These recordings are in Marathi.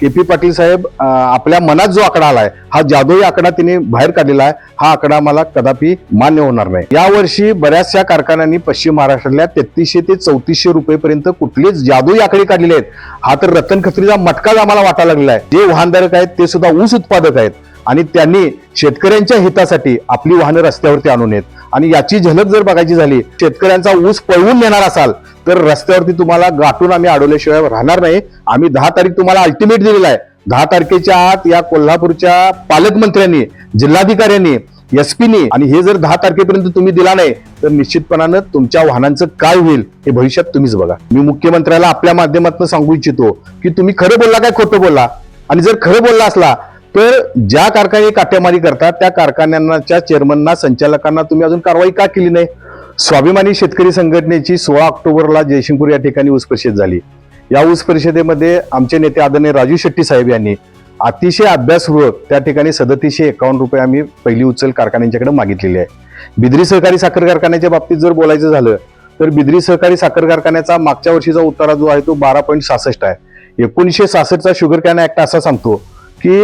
के पी पाटील साहेब आपल्या मनात जो आकडा आलाय हा जादुई आकडा तिने बाहेर काढलेला आहे हा आकडा मला कदापि मान्य होणार नाही. यावर्षी बऱ्याचशा कारखान्यांनी पश्चिम महाराष्ट्रातल्या तेहतीसशे ते चौतीसशे रुपयेपर्यंत कुठलेच जादुई आकडे काढलेले आहेत. हा तर रतन खत्रीचा मटकाच आम्हाला वाटायला लागलेला आहे. जे वाहनधारक आहेत ते सुद्धा ऊस उत्पादक आहेत. आणि त्यांनी शेतकऱ्यांच्या हितासाठी आपली वाहनं रस्त्यावरती आणून येत आणि याची झलक जर बघायची झाली शेतकऱ्यांचा ऊस पळवून नेणार असाल तर रस्त्यावरती तुम्हाला गाठून आम्ही अडवल्याशिवाय राहणार नाही. आम्ही दहा तारीख तुम्हाला अल्टिमेट दिलेला आहे. दहा तारखेच्या आत या कोल्हापूरच्या पालकमंत्र्यांनी जिल्हाधिकाऱ्यांनी एसपीनी आणि हे जर दहा तारखेपर्यंत तुम्ही दिला नाही तर निश्चितपणानं तुमच्या वाहनांचं काय होईल हे भविष्यात तुम्हीच बघा. मी मुख्यमंत्र्याला आपल्या माध्यमातून सांगू इच्छितो की तुम्ही खरं बोलला काय खोटं बोलला? आणि जर खरं बोलला असला तर ज्या कारखाने काट्यामारी करतात त्या कारखान्यांच्या चेअरमनना संचालकांना तुम्ही अजून कारवाई का केली नाही? स्वाभिमानी शेतकरी संघटनेची सोळा ऑक्टोबरला जयशिंगपूर या ठिकाणी ऊस परिषद झाली. या ऊस परिषदेमध्ये आमचे नेते आदरणीय राजू शेट्टी साहेब यांनी अतिशय अभ्यासपूर्वक त्या ठिकाणी सदतीसशे एकावन्न रुपये आम्ही पहिली उचल कारखान्यांच्याकडे मागितलेली आहे. बिद्री सहकारी साखर कारखान्याच्या बाबतीत जर बोलायचं झालं तर बिद्री सहकारी साखर कारखान्याचा मागच्या वर्षीचा उतारा जो आहे तो बारा पॉईंट सहासष्ट आहे. एकोणीसशे सहासष्टचा शुगर कॅन ऍक्ट असा सांगतो की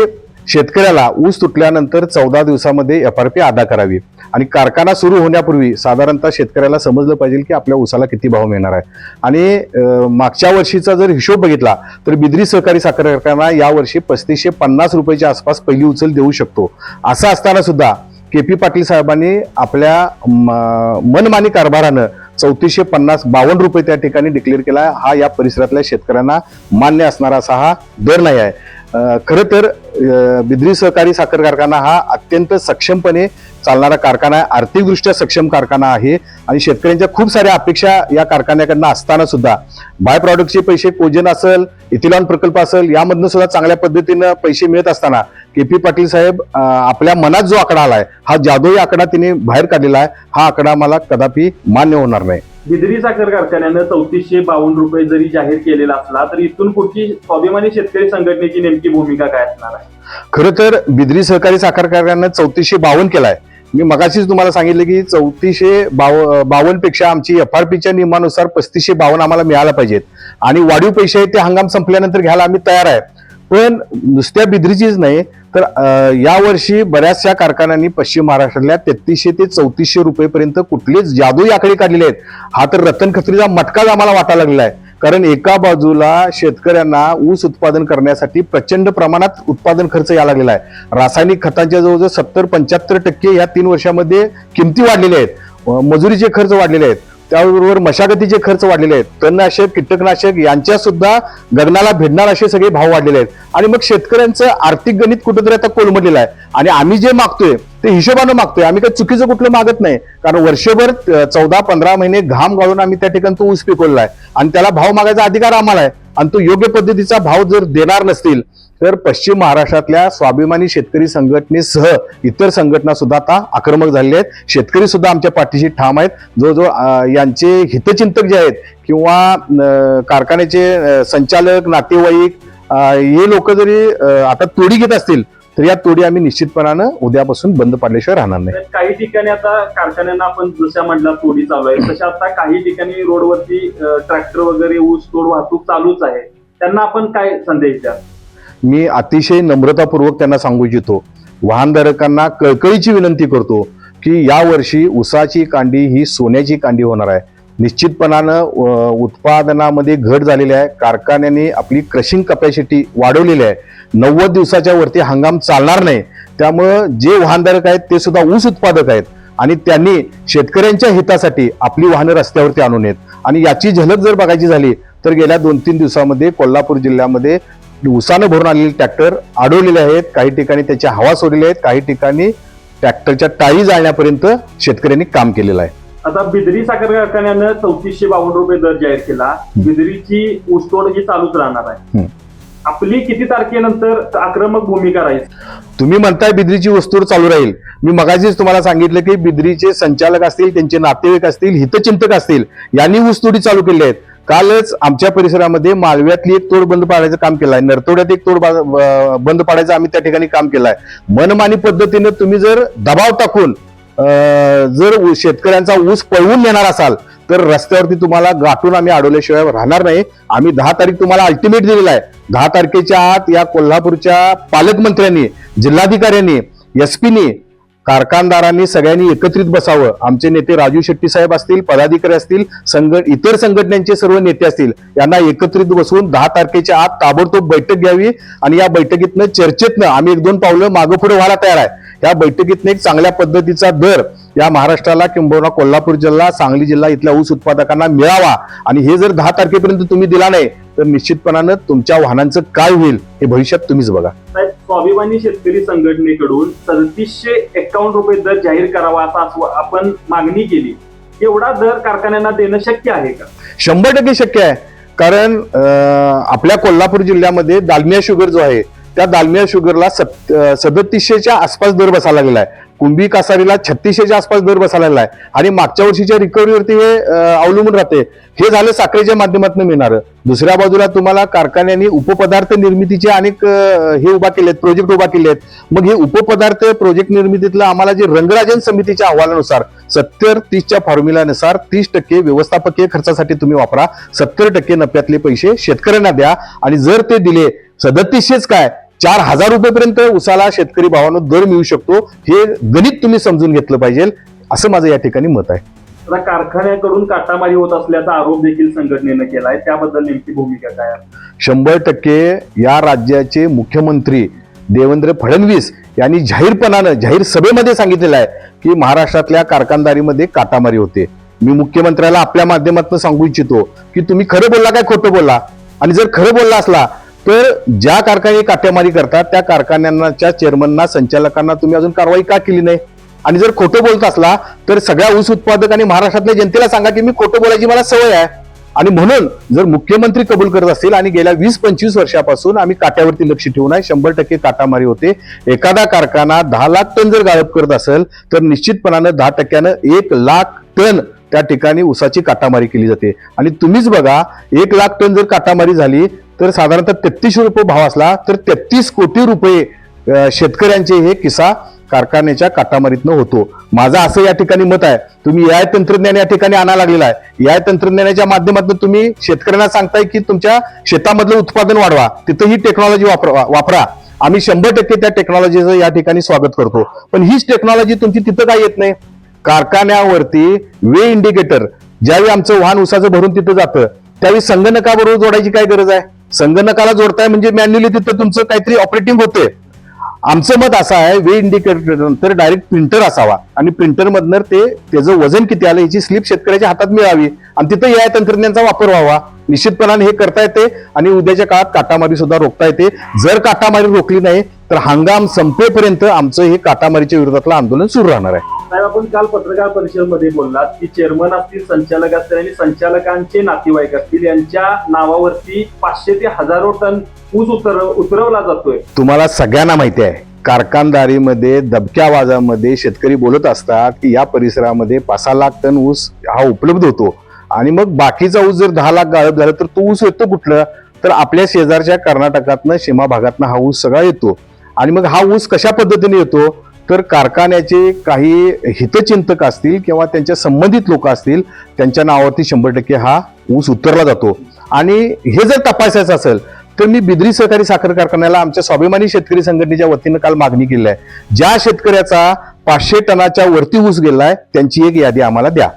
शेतकऱ्याला ऊस तुटल्यानंतर चौदा दिवसामध्ये एफ आर पी अदा करावी. आणि कारखाना सुरू होण्यापूर्वी साधारणतः शेतकऱ्याला समजलं पाहिजे की आपल्या ऊसाला किती भाव मिळणार आहे. आणि मागच्या वर्षीचा जर हिशोब बघितला तर बिद्री सहकारी साखर कारखाना यावर्षी पस्तीसशे पन्नास रुपयाच्या आसपास पहिली उचल देऊ शकतो. असं असताना सुद्धा के पी पाटील साहेबांनी आपल्या म- मनमानी कारभारानं चौतीसशे पन्नास बावन्न रुपये त्या ठिकाणी डिक्लेअर केला. हा या परिसरातल्या शेतकऱ्यांना मान्य असणारा असा हा दर नाही आहे. खरं तर बिद्री सहकारी साखर कारखाना हा अत्यंत सक्षमपणे चालणारा कारखाना आहे. आर्थिकदृष्ट्या सक्षम कारखाना आहे आणि शेतकऱ्यांच्या खूप साऱ्या अपेक्षा या कारखान्याकडनं असताना सुद्धा. बाय प्रॉडक्टचे पैसे कोजन असेल इथिलॉन प्रकल्प असेल यामधनं सुद्धा चांगल्या पद्धतीनं पैसे मिळत असताना के पी पाटील साहेब आपल्या मनात जो आकडा आलाय हा जादोई आकडा तिने बाहेर काढलेला आहे. हा आकडा मला कदापि मान्य होणार नाही. बिद्री साखर कारखान्यानं चौतीसशे बावन्न रुपये जरी जाहीर केलेला असला तर इथून पुढची स्वाभिमानी शेतकरी संघटनेची नेमकी भूमिका काय असणार आहे? खरं तर बिद्री सहकारी साखर कारखान्यानं चौतीसशे बावन्न केलाय. मी मगाशीच तुम्हाला सांगितलं की चौतीसशे बाव बावन्नपेक्षा आमची एफ आर पीच्या नियमानुसार पस्तीसशे बावन्न आम्हाला मिळायला पाहिजेत. आणि वाढीव पैसे आहेत ते हंगाम संपल्यानंतर घ्यायला आम्ही तयार आहे. पण नुसत्या बिद्रीचीच नाही तर यावर्षी बऱ्याचशा कारखान्यांनी पश्चिम महाराष्ट्रातल्या तेहतीसशे ते चौतीसशे रुपयेपर्यंत कुठलेच जादू आकडे काढलेले आहेत. हा तर रतन खत्रीचा मटकाच आम्हाला वाटायला लागलेला आहे. कारण एका बाजूला शेतकऱ्यांना ऊस उत्पादन करण्यासाठी प्रचंड प्रमाणात उत्पादन खर्च यायला लागलेला आहे. रासायनिक खतांच्या जवळजवळ सत्तर पंच्याहत्तर टक्के या तीन वर्षामध्ये किमती वाढलेल्या आहेत. मजुरीचे खर्च वाढलेले आहेत. त्याबरोबर मशागतीचे खर्च वाढलेले आहेत. तणनाशक कीटकनाशक यांच्या सुद्धा गगनाला भिडणार असे सगळे भाव वाढलेले आहेत. आणि मग शेतकऱ्यांचं आर्थिक गणित कुठेतरी आता कोलमडलेलं आहे. आणि आम्ही जे मागतोय ते हिशोबानं मागतोय. आम्ही काही चुकीचं कुठलं मागत नाही. कारण वर्षभर चौदा पंधरा महिने घाम गाळून आम्ही त्या ठिकाणी तो ऊस पिकवलेला आहे. आणि त्याला भाव मागायचा अधिकार आम्हाला आहे. आणि तो योग्य पद्धतीचा भाव जर देणार नसतील तर पश्चिम महाराष्ट्रातल्या स्वाभिमानी शेतकरी संघटनेसह इतर संघटना सुद्धा आता आक्रमक झालेल्या आहेत. शेतकरी सुद्धा आमच्या पाठीशी ठाम आहेत. जवळजवळ यांचे हितचिंतक जे आहेत किंवा कारखान्याचे संचालक नातेवाईक हे लोक जरी आता तोडी घेत असतील तर या तोडी आम्ही निश्चितपणानं उद्यापासून बंद पाडल्याशिवाय राहणार नाही. काही ठिकाणी आता कारखान्यांना आपण जशा म्हटलं तोडी चालू आहे. तशा आता काही ठिकाणी रोडवरती ट्रॅक्टर वगैरे ऊस तोड वाहतूक चालूच आहे. त्यांना आपण काय संदेश द्या मी अतिशय नम्रतापूर्वक त्यांना सांगू इच्छितो. वाहनधारकांना कळकळीची विनंती करतो की यावर्षी उसाची कांडी ही सोन्याची कांडी होणार आहे. निश्चितपणानं उत्पादनामध्ये घट झालेली आहे. कारखान्याने आपली क्रशिंग कपॅसिटी वाढवलेली आहे. नव्वद दिवसाच्या वरती हंगाम चालणार नाही. त्यामुळं जे वाहनधारक आहेत ते सुद्धा ऊस उत्पादक आहेत. आणि त्यांनी शेतकऱ्यांच्या हितासाठी आपली वाहनं रस्त्यावरती आणून येत. आणि याची झलक जर बघायची झाली तर गेल्या दोन तीन दिवसामध्ये कोल्हापूर जिल्ह्यामध्ये उसानं भरून आलेले ट्रॅक्टर अडवलेले आहेत. काही ठिकाणी त्याच्या हवा सोडलेल्या आहेत. काही ठिकाणी ट्रॅक्टरच्या टाळी जाळण्यापर्यंत शेतकऱ्यांनी काम केलेलं आहे. आता बिदरी साखर कारखान्यानं चौतीसशे बावन्न रुपये दर जाहीर केला. बिदरीची ऊसतोड ही चालूच राहणार आहे. आपली किती तारखेनंतर आक्रमक भूमिका राहील? तुम्ही म्हणताय बिद्रीची वस्तूवर चालू राहील. मी मगाशीच तुम्हाला सांगितलं की बिद्रीचे संचालक असतील त्यांचे नातेवाईक असतील हितचिंतक असतील यांनी ऊसतोडी चालू केली आहेत. कालच आमच्या परिसरामध्ये मालव्यातली एक तोड बंद पाडायचं काम केलं आहे नरतोड्यात एक तोड बंद पाडायचं आम्ही त्या ठिकाणी काम केलं आहे मनमानी पद्धतीनं तुम्ही जर दबाव टाकून जर ऊ- शेतकऱ्यांचा ऊस पळवून नेणार असाल तर रस्त्यावरती तुम्हाला गाठून आम्ही अडवल्याशिवाय राहणार नाही. आम्ही दहा तारीख तुम्हाला अल्टिमेट दिलेला आहे. दहा तारखेच्या आत या कोल्हापूरच्या पालकमंत्र्यांनी जिल्हाधिकाऱ्यांनी एसपीनी कारखानदारांनी सगळ्यांनी एकत्रित बसावं. आमचे नेते राजू शेट्टी साहेब असतील पदाधिकारी असतील संघ इतर संघटनांचे सर्व नेते असतील यांना एकत्रित बसवून दहा तारखेच्या आत ताबडतोब बैठक घ्यावी आणि या बैठकीतनं चर्चेतनं आम्ही एक दोन पावलं मागं पुढे व्हायला तयार आहे. या बैठकीतनं एक चांगल्या पद्धतीचा दर या महाराष्ट्राला किंबहुना कोल्हापूर जिल्हा सांगली जिल्हा इथल्या ऊस उत्पादकांना मिळावा. आणि हे जर दहा तारखेपर्यंत तुम्ही दिला नाही तर निश्चितपणानं तुमच्या वाहनांचं काय होईल हे भविष्यात तुम्हीच बघा. स्वाभिमानी शेतकरी संघटनेकडून सदतीसशे एक्कावन्न रुपये दर जाहीर करावा असा आपण मागणी केली. एवढा दर कारखान्यांना देणं शक्य आहे का? शंभर टक्के शक्य आहे. कारण आपल्या कोल्हापूर जिल्ह्यामध्ये दालमिया शुगर जो आहे त्या दालमिया शुगरला सत सदतीसशेच्या आसपास दर बसायला लागला आहे. कुंभी कासारीला छत्तीसशेच्या आसपास दर बसायला आहे आणि मागच्या वर्षीच्या रिकव्हरीवरती हे अवलंबून राहते. हे झालं साखरेच्या माध्यमातून मिळणार. दुसऱ्या बाजूला तुम्हाला कारखान्यांनी उपपदार्थ निर्मितीचे अनेक हे उभा केलेत प्रोजेक्ट उभा केले आहेत मग हे उपपदार्थ प्रोजेक्ट निर्मितीतलं आम्हाला जे रंगराजन समितीच्या अहवालानुसार सत्तर तीसच्या फॉर्म्युलानुसार तीस टक्के व्यवस्थापकीय खर्चासाठी तुम्ही वापरा. सत्तर टक्के नफ्यातले पैसे शेतकऱ्यांना द्या. आणि जर ते दिले सदतीसशेच काय? चार हजार रुपयेपर्यंत उसाला शेतकरी भावानं दर मिळू शकतो. हे गणित तुम्ही समजून घेतलं पाहिजे. असं माझं या ठिकाणी मत आहे. आता कारखान्याकडून काटामारी होत असल्याचा आरोप देखील संघटनेनं केलाय. त्याबद्दल नेमकी भूमिका काय? शंभर टक्के या राज्याचे मुख्यमंत्री देवेंद्र फडणवीस यांनी जाहीरपणानं जाहीर सभेमध्ये सांगितलेलं आहे की महाराष्ट्रातल्या कारखानदारीमध्ये काटामारी होते. मी मुख्यमंत्र्याला आपल्या माध्यमातून सांगू इच्छितो की तुम्ही खरं बोलला काय खोटं बोलला? आणि जर खरं बोलला असला तर ज्या कारखाने काट्यामारी करतात त्या कारखान्यांच्या चेअरमनना संचालकांना तुम्ही अजून कारवाई का केली नाही? आणि जर खोटं बोलत असला तर सगळ्या ऊस उत्पादक आणि महाराष्ट्रातल्या जनतेला सांगा की मी खोटं बोलायची मला सवय आहे. आणि म्हणून जर मुख्यमंत्री कबूल करत असतील आणि गेल्या वीस पंचवीस वर्षापासून आम्ही काट्यावरती लक्ष ठेवून आहे शंभर टक्के काटामारी होते. एखादा कारखाना दहा लाख टन जर गाळप करत असेल तर निश्चितपणानं दहा टक्क्यानं एक लाख टन त्या ठिकाणी उसाची काटामारी केली जाते. आणि तुम्हीच बघा एक लाख टन जर काटामारी झाली तर साधारणतः तेहतीसशे रुपये भाव असला तर तेहतीस कोटी रुपये शेतकऱ्यांचे हे किस्सा कारखान्याच्या काटामारीतनं होतो. माझं असं या ठिकाणी मत आहे. तुम्ही या तंत्रज्ञान या ठिकाणी आणा लागलेला आहे. या तंत्रज्ञानाच्या माध्यमातून तुम्ही शेतकऱ्यांना सांगताय की तुमच्या शेतामधलं उत्पादन वाढवा. तिथं ही टेक्नॉलॉजी वापरा वापरा. आम्ही शंभर टक्के त्या टेक्नॉलॉजीचं या ठिकाणी स्वागत करतो. पण हीच टेक्नॉलॉजी तुमची तिथं काय येत नाही? कारखान्यावरती वे इंडिकेटर ज्यावेळी आमचं वाहन उसाचं भरून तिथं जातं त्यावेळी संगणकाबरोबर जोडायची काय गरज आहे? संगणकाला जोडताय म्हणजे मॅन्युअली तिथं तुमचं काहीतरी ऑपरेटिंग होते आमचं मत असं आहे वे इंडिकेटर नंतर डायरेक्ट प्रिंटर असावा. आणि प्रिंटरमधनं ते त्याचं वजन किती आलं याची स्लिप शेतकऱ्याच्या हातात मिळावी. आणि तिथं या तंत्रज्ञानाचा वापर व्हावा. निश्चितपणाने हे करता येते आणि उद्याच्या काळात काटामारी सुद्धा रोखता येते. जर काटामारी रोखली नाही तर हंगाम संपेपर्यंत आमचं हे काटामारीच्या विरोधातलं आंदोलन सुरू राहणार आहे. साहेब आपण काल पत्रकार परिषदेमध्ये बोललात की चेअरमन असतील संचालक असतील आणि संचालकांचे नातेवाईक असतील यांच्या नावावरती पाचशे ते हजारो टन ऊस उतर उतरवला जातोय. तुम्हाला सगळ्यांना माहिती आहे कारखानदारीमध्ये दबक्या आवाजामध्ये शेतकरी बोलत असतात की या परिसरामध्ये पाच सहा लाख टन ऊस हा उपलब्ध होतो. आणि मग बाकीचा ऊस जर दहा लाख गाळप झाला तर तो ऊस येतो कुठलं? तर आपल्या शेजारच्या कर्नाटकातनं सीमा भागातनं हा ऊस सगळा येतो. आणि मग हा ऊस कशा पद्धतीने येतो? तर कारखान्याचे काही हितचिंतक असतील किंवा त्यांच्या संबंधित लोक असतील त्यांच्या नावावरती शंभर टक्के हा ऊस उतरला जातो. आणि हे जर तपासायचं असेल तर मी बिद्री सहकारी साखर कारखान्याला आमच्या स्वाभिमानी शेतकरी संघटनेच्या वतीनं काल मागणी केली आहे. ज्या शेतकऱ्याचा पाचशे टनाच्या वरती ऊस गेलाय त्यांची एक यादी आम्हाला द्या.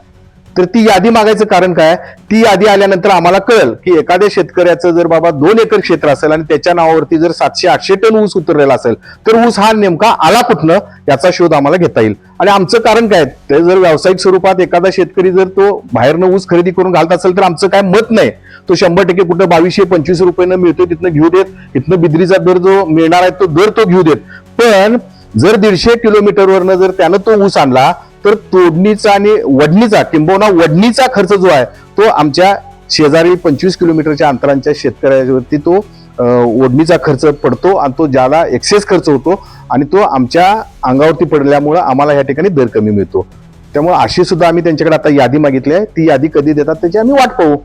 तर ती यादी मागायचं कारण काय? ती यादी आल्यानंतर आम्हाला कळेल की एखाद्या शेतकऱ्याचं जर बाबा दोन एकर क्षेत्र असेल आणि त्याच्या नावावरती जर सातशे आठशे टन ऊस उतरलेला असेल तर ऊस हा नेमका आला कुठनं? याचा शोध आम्हाला घेता येईल. आणि आमचं कारण काय? ते जर व्यावसायिक स्वरूपात एखादा शेतकरी जर तो बाहेरनं ऊस खरेदी करून घालत असेल तर आमचं काय मत नाही. तो शंभर टक्के कुठं बावीसशे पंचवीस रुपयानं मिळतो तिथनं घेऊ देत. इथनं बिद्रीचा दर जो मिळणार आहे तो दर तो घेऊ देत. पण जर दीडशे किलोमीटरवरनं जर त्यानं तो ऊस आणला तर तोडणीचा आणि वडणीचा किंबहुना वडणीचा खर्च जो आहे तो आमच्या शेजारी पंचवीस किलोमीटरच्या अंतरांच्या शेतकऱ्यावरती तो ओढणीचा खर्च पडतो आणि तो ज्याला एक्सेस खर्च होतो आणि तो आमच्या अंगावरती पडल्यामुळं आम्हाला या ठिकाणी दर कमी मिळतो. त्यामुळे अशी सुद्धा आम्ही त्यांच्याकडे आता यादी मागितली आहे. ती यादी कधी देतात त्याची आम्ही वाट पाहू.